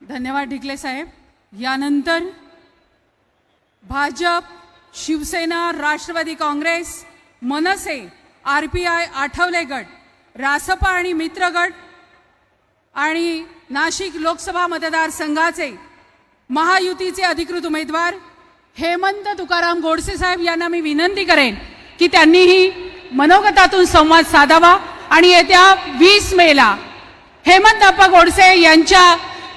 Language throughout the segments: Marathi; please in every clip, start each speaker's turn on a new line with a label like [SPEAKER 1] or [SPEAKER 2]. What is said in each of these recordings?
[SPEAKER 1] धन्यवाद ढिकले साहेब. यानंतर Bhajap Shiv Sena Rashtrawadi Congress Manse R P I Athawale गट रासपा आणि मित्रगट आणि नाशिक लोकसभा मतदारसंघाचे महायुतीचे अधिकृत उमेदवार हेमंत तुकाराम गोडसे साहेब यांना मी विनंती करेन की त्यांनीही मनोगतातून संवाद साधावा आणि येत्या वीस मेला हेमंत अप्पा गोडसे यांच्या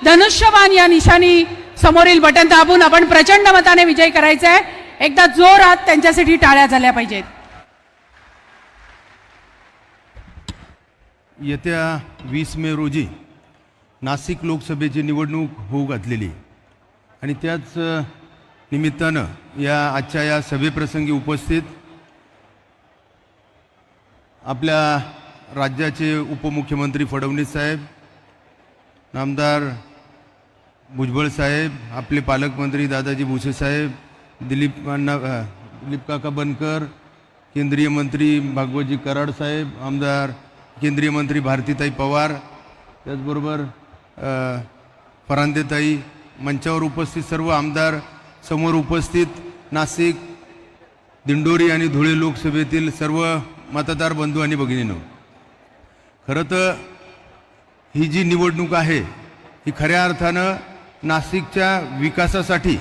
[SPEAKER 1] धनुष्यबाण या निशाणी समोरील बटन दाबून आपण प्रचंड मताने विजय करायचा आहे एकदा जोरात त्यांच्यासाठी टाळ्या झाल्या पाहिजेत.
[SPEAKER 2] येत्या वीस मे रोजी नाशिक लोकसभेची निवडणूक होऊ घातलेली आणि त्याच निमित्तानं या आजच्या या सभेप्रसंगी उपस्थित आपल्या राज्याचे उपमुख्यमंत्री फडणवीस साहेब नामदार भुजबळ साहेब आपले पालकमंत्री दादाजी भुसे साहेब दिलीप अण्णा दिलीप काका बनकर केंद्रीय मंत्री भागवतजी कराड साहेब आमदार केंद्रीय मंत्री भारतीताई पवार त्याचबरोबर अ, फरांदेताई मंचावर उपस्थित सर्व आमदार समोर उपस्थित नाशिक दिंडोरी आणि धुळे लोकसभेतील सर्व मतदार बंधू आणि भगिनीनं खरं तर ही जी निवडणूक आहे ही खऱ्या अर्थानं नाशिकच्या विकासासाठी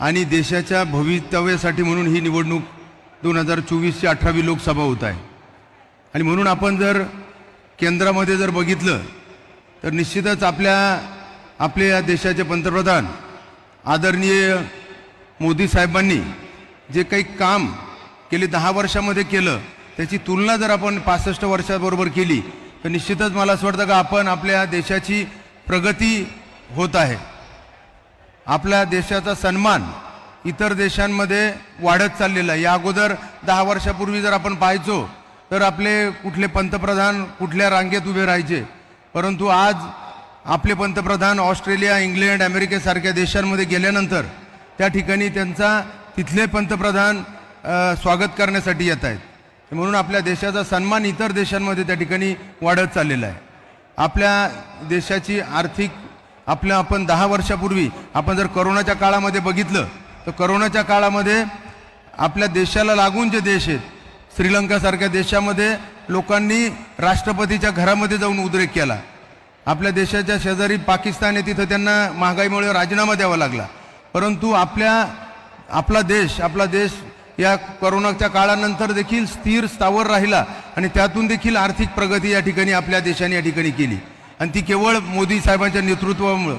[SPEAKER 2] आणि देशाच्या भवितव्यासाठी म्हणून ही निवडणूक दोन हजार चोवीसची अठरावी लोकसभा होत आहे. आणि म्हणून आपण जर केंद्रामध्ये जर बघितलं तर निश्चितच आपल्या आपल्या या देशाचे पंतप्रधान आदरणीय मोदी साहेबांनी जे काही काम गेले दहा वर्षामध्ये केलं त्याची तुलना जर आपण पासष्ट वर्षाबरोबर केली तर निश्चितच मला असं वाटतं का आपण आपल्या देशाची प्रगती होत आहे. आपल्या देशाचा सन्मान इतर देशांमध्ये वाढत चाललेला आहे. या अगोदर दहा वर्षापूर्वी जर आपण पाहायचो तर आपले कुठले पंतप्रधान कुठल्या रांगेत उभे राहायचे? परंतु आज आपले पंतप्रधान ऑस्ट्रेलिया इंग्लंड अमेरिकेसारख्या देशांमध्ये गेल्यानंतर त्या ठिकाणी त्यांचा तिथले पंतप्रधान स्वागत करण्यासाठी येत आहेत. म्हणून आपल्या देशाचा सन्मान इतर देशांमध्ये त्या ठिकाणी वाढत चाललेला आहे. आपल्या देशाची आर्थिक आपल्या आपण दहा वर्षापूर्वी आपण जर करोनाच्या काळामध्ये बघितलं तर करोनाच्या काळामध्ये आपल्या देशाला लागून जे देश आहेत श्रीलंकासारख्या देशामध्ये लोकांनी राष्ट्रपतीच्या घरामध्ये जाऊन उद्रेक केला. आपल्या देशाच्या शेजारी पाकिस्तान आहे तिथं त्यांना महागाईमुळे राजीनामा द्यावा लागला. परंतु आपल्या आपला देश आपला देश या करोनाच्या काळानंतर देखील स्थिर स्थावर राहिला आणि त्यातून देखील आर्थिक प्रगती या ठिकाणी आपल्या देशाने या ठिकाणी केली. आणि ती केवळ मोदी साहेबांच्या नेतृत्वामुळं.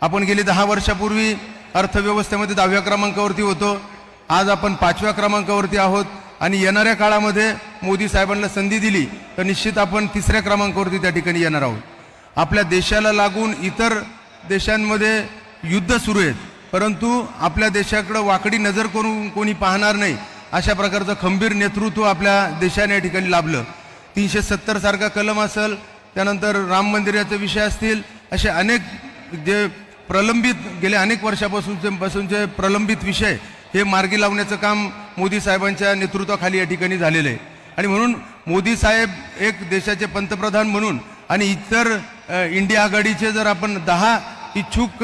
[SPEAKER 2] आपण गेली दहा वर्षापूर्वी अर्थव्यवस्थेमध्ये दहाव्या क्रमांकावरती होतो. आज आपण पाचव्या क्रमांकावरती आहोत. आणि येणाऱ्या काळामध्ये मोदी साहेबांना संधी दिली तर निश्चित आपण तिसऱ्या क्रमांकावरती त्या ठिकाणी येणार आहोत. आपल्या देशाला लागून इतर देशांमध्ये युद्ध सुरू आहेत. परंतु आपल्या देशाकडं वाकडी नजर करून कोणी पाहणार नाही अशा प्रकारचं खंबीर नेतृत्व आपल्या देशाने या ठिकाणी लाभलं. तीनशे सत्तरसारखा कलम असेल त्यानंतर राम मंदिराचे विषय असतील असे अनेक जे प्रलंबित गेल्या अनेक वर्षापासूनचे पासूनचे प्रलंबित विषय हे मार्गी लावण्याचं काम मोदी साहेबांच्या नेतृत्वाखाली या ठिकाणी झालेलं आहे. आणि म्हणून मोदी साहेब एक देशाचे पंतप्रधान म्हणून आणि इतर इंडिया आघाडीचे जर आपण दहा इच्छुक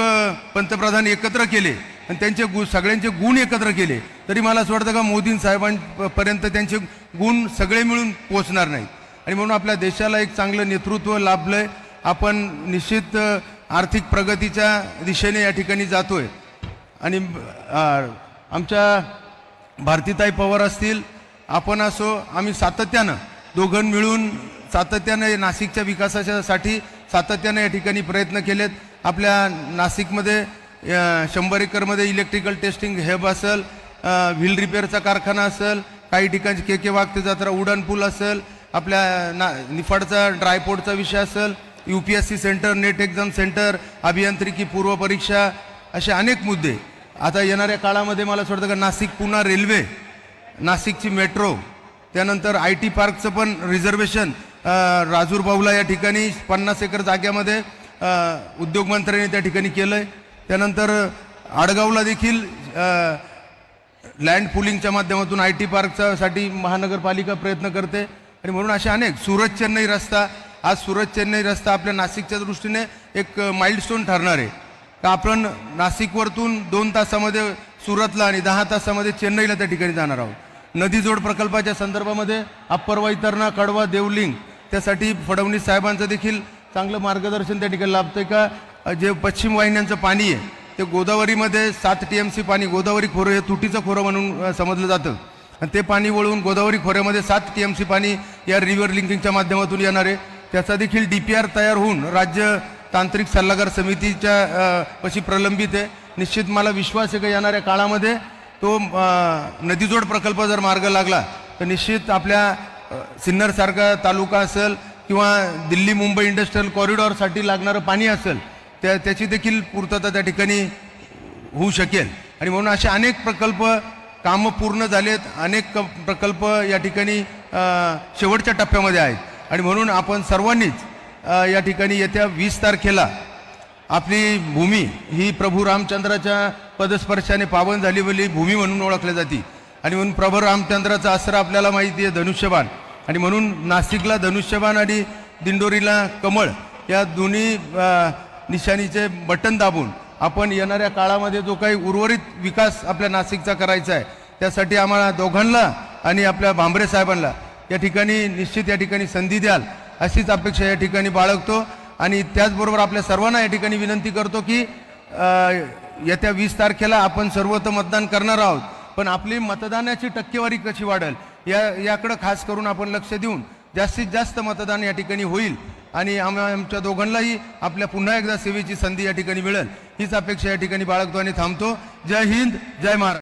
[SPEAKER 2] पंतप्रधान एकत्र केले आणि त्यांचे गु सगळ्यांचे गुण एकत्र केले तरी मला असं वाटतं का मोदी साहेबांपर्यंत त्यांचे गुण सगळे मिळून पोचणार नाहीत. आणि म्हणून आपल्या देशाला एक चांगलं नेतृत्व लाभलं आहे आपण निश्चित आर्थिक प्रगतीच्या दिशेने या ठिकाणी जातो आहे आणि आमच्या भारतीताई पवार असतील आपण असो आम्ही सातत्यानं दोघं मिळून सातत्यानं नाशिकच्या विकासासाठी सातत्यानं या ठिकाणी प्रयत्न केलेत. आपल्या नाशिकमध्ये शंभर एकरमध्ये इलेक्ट्रिकल टेस्टिंग हेब असेल व्हील रिपेअरचा कारखाना असेल काही ठिकाणी के के वागते जत्रा उडान पूल असेल आपल्या ना निफाडचा ड्रायपोर्टचा विषय असेल U P S C center net exam center अभियांत्रिकी पूर्व परीक्षा असे अनेक मुद्दे. आता येणाऱ्या काळामध्ये मला असं वाटतं का नाशिक पुन्हा रेल्वे नाशिकची मेट्रो त्यानंतर आय टी पार्कचं पण रिझर्वेशन राजूर बाऊला या ठिकाणी पन्नास एकर जाग्यामध्ये उद्योगमंत्र्यांनी त्या ठिकाणी केलं आहे त्यानंतर आडगावला देखील लँड पुलिंगच्या माध्यमातून आय टी पार्कच्यासाठी महानगरपालिका प्रयत्न करते. आणि म्हणून असे अनेक सुरत चेन्नई रस्ता आज सुरत चेन्नई रस्ता आपल्या नाशिकच्या दृष्टीने एक माइल्डस्टोन ठरणार आहे. तर आपण नाशिकवरतून दोन तासामध्ये सुरतला आणि दहा तासामध्ये चेन्नईला त्या ठिकाणी जाणार आहोत. नदीजोड प्रकल्पाच्या संदर्भामध्ये अप्पर वैतरणा कडवा देवलिंग त्यासाठी फडणवीस साहेबांचं देखील चांगलं मार्गदर्शन त्या ठिकाणी लाभतंय का? जे पश्चिम वाहिन्यांचं पाणी आहे ते गोदावरीमध्ये सात टी एम सी पाणी गोदावरी खोरं हे तुटीचं खोरं म्हणून समजलं जातं. आणि ते पाणी वळवून गोदावरी खोऱ्यामध्ये सात टी एम सी पाणी या रिव्हर लिंकिंगच्या माध्यमातून येणार आहे. त्याचा देखील डी पी आर तयार होऊन राज्य तांत्रिक सल्लागार समितीच्या पशी प्रलंबित आहे. निश्चित मला विश्वास आहे का येणाऱ्या काळामध्ये तो नदीजोड प्रकल्प जर मार्ग लागला तर निश्चित आपल्या सिन्नरसारखा तालुका असेल किंवा दिल्ली मुंबई इंडस्ट्रियल कॉरिडॉरसाठी लागणारं पाणी असेल त्या त्याची देखील पूर्तता त्या ठिकाणी होऊ शकेल. आणि म्हणून असे अनेक प्रकल्प कामं पूर्ण झालेत अनेक क- प्रकल्प या ठिकाणी शेवटच्या टप्प्यामध्ये आहेत. आणि म्हणून आपण सर्वांनीच या ठिकाणी येत्या वीस तारखेला आपली भूमी ही प्रभू रामचंद्राच्या पदस्पर्शाने पावन झालेली भूमी म्हणून ओळखली जाते. आणि म्हणून प्रभू रामचंद्राचा आसरा आपल्याला माहिती आहे धनुष्यबाण. आणि म्हणून नाशिकला धनुष्यबाण आणि दिंडोरीला कमळ या दोन्ही निशाणीचे बटन दाबून आपण येणाऱ्या काळामध्ये जो काही उर्वरित विकास आपल्या नाशिकचा करायचा आहे त्यासाठी आम्हाला दोघांना आणि आपल्या भांबरे साहेबांना या ठिकाणी निश्चित या ठिकाणी संधी द्याल अशीच अपेक्षा या ठिकाणी बाळगतो. आणि त्याचबरोबर आपल्या सर्वांना या ठिकाणी विनंती करतो की येत्या वीस तारखेला आपण सर्वत्र मतदान करणार आहोत. पण आपली मतदानाची टक्केवारी कशी वाढेल या याकडं खास करून आपण लक्ष देऊन जास्तीत जास्त मतदान या ठिकाणी होईल. आणि आम्ही आमच्या दोघांनाही आपल्या पुन्हा एकदा सेवेची संधी या ठिकाणी मिळेल. हीच अपेक्षा या ठिकाणी बाळगतो आणि थांबतो. जय हिंद जय महाराष्ट्र.